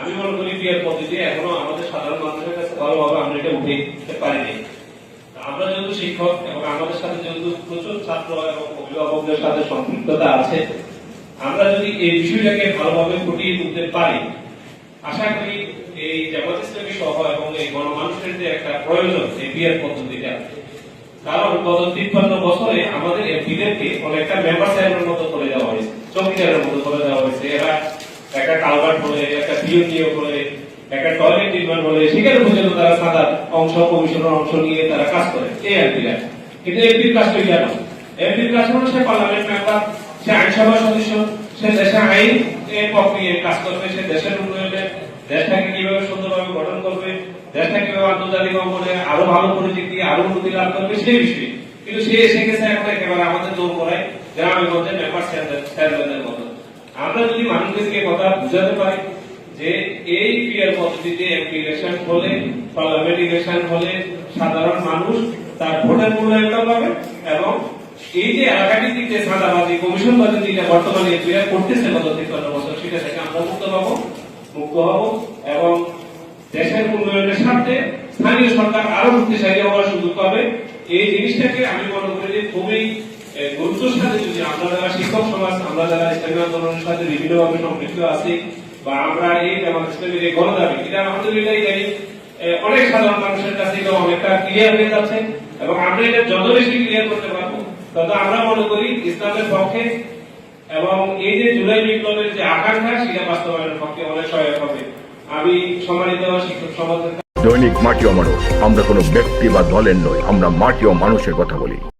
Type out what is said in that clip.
আমি মনে করি বিয়ের পদ্ধতি এখনও আমাদের সাধারণ মানুষের কাছে ভালোভাবে আমরা এটা উঠে দিতে পারিনি। আমরা যেহেতু শিক্ষক এবং আমাদের সাথে যেহেতু প্রচুর ছাত্র এবং অভিভাবকদের সাথে সম্পৃক্ততা আছে, আমরা যদি এই বিষয়টাকে ভালোভাবে ফুটিয়ে তুলতে পারি, আশা করি এই জামাত ইসলামী সহ এবং এই গণমানুষের যে একটা প্রয়োজন এই বিয়ের পদ্ধতিটা কারণ গত তিপ্পান্ন বছরে আমাদের এমপিদেরকে অনেকটা মেম্বার সাহেবের মতো করে দেওয়া হয়েছে, চৌকিদারের মতো করে একটা কালভার্ট বলে, একটা বলে, একটা টয়লেট নির্মাণ সেখানে পর্যন্ত তারা সাদা অংশ, কমিশনের অংশ নিয়ে তারা কাজ করে। এই কিন্তু এমপির কাজটা কেন এমপির কাজ হলো সে পার্লামেন্ট মেম্বার সে সদস্য, সে দেশে আইন কাজ করবে, সে দেশের উন্নয়নে, দেশটাকে কীভাবে সুন্দরভাবে গঠন করবে দেশটা কীভাবে আন্তর্জাতিক অঙ্গনে আরও ভালো পরিচিতি আরও উন্নতি লাভ করবে, সেই বিষয়ে। কিন্তু সে এসে গেছে এখন একেবারে আমাদের দৌড় করায় গ্রামের মধ্যে মেম্বার চেয়ারম্যানের মতো। আমরা যদি মানুষদেরকে কথা বুঝাতে পারি যে এই ক্রিয়ার পদ্ধতিতে এমপি ইলেকশন হলে পার্লামেন্ট ইলেকশন হলে সাধারণ মানুষ তার ভোটের মূল্যায়নটা পাবে এবং এই যে এলাকাটির যে সাদাবাজি কমিশন বাজি যেটা বর্তমানে এমপিরা করতেছে গত তিপ্পান্ন বছর, সেটা থেকে আমরা মুক্ত পাবো, মুক্ত হব এবং দেশের উন্নয়নের স্বার্থে স্থানীয় সরকার আরও শক্তিশালী হওয়ার সুযোগ পাবে। এই জিনিসটাকে আমি মনে করি যে খুবই গুরুত্বের সাথে যদি আমরা যারা শিক্ষক সমাজ, আমরা যারা ইসলামী আন্দোলনের সাথে বিভিন্নভাবে সম্পৃক্ত আছি বা আমরা এই এই গণদাবি, এটা আলহামদুলিল্লাহ অনেক সাধারণ মানুষের কাছে এটা অনেকটা ক্লিয়ার হয়ে যাচ্ছে এবং আমরা এটা যত বেশি ক্লিয়ার করতে পারব, তত আমরা মনে করি ইসলামের পক্ষে এবং এই যে জুলাই বিপ্লবের যে আকাঙ্ক্ষা, সেটা বাস্তবায়নের পক্ষে অনেক সহায়ক হবে। আমি সম্মানিত শিক্ষক সমাজের দৈনিক মাটি ও মানুষ আমরা কোনো ব্যক্তি বা দলের নই আমরা মাটি ও মানুষের কথা বলি।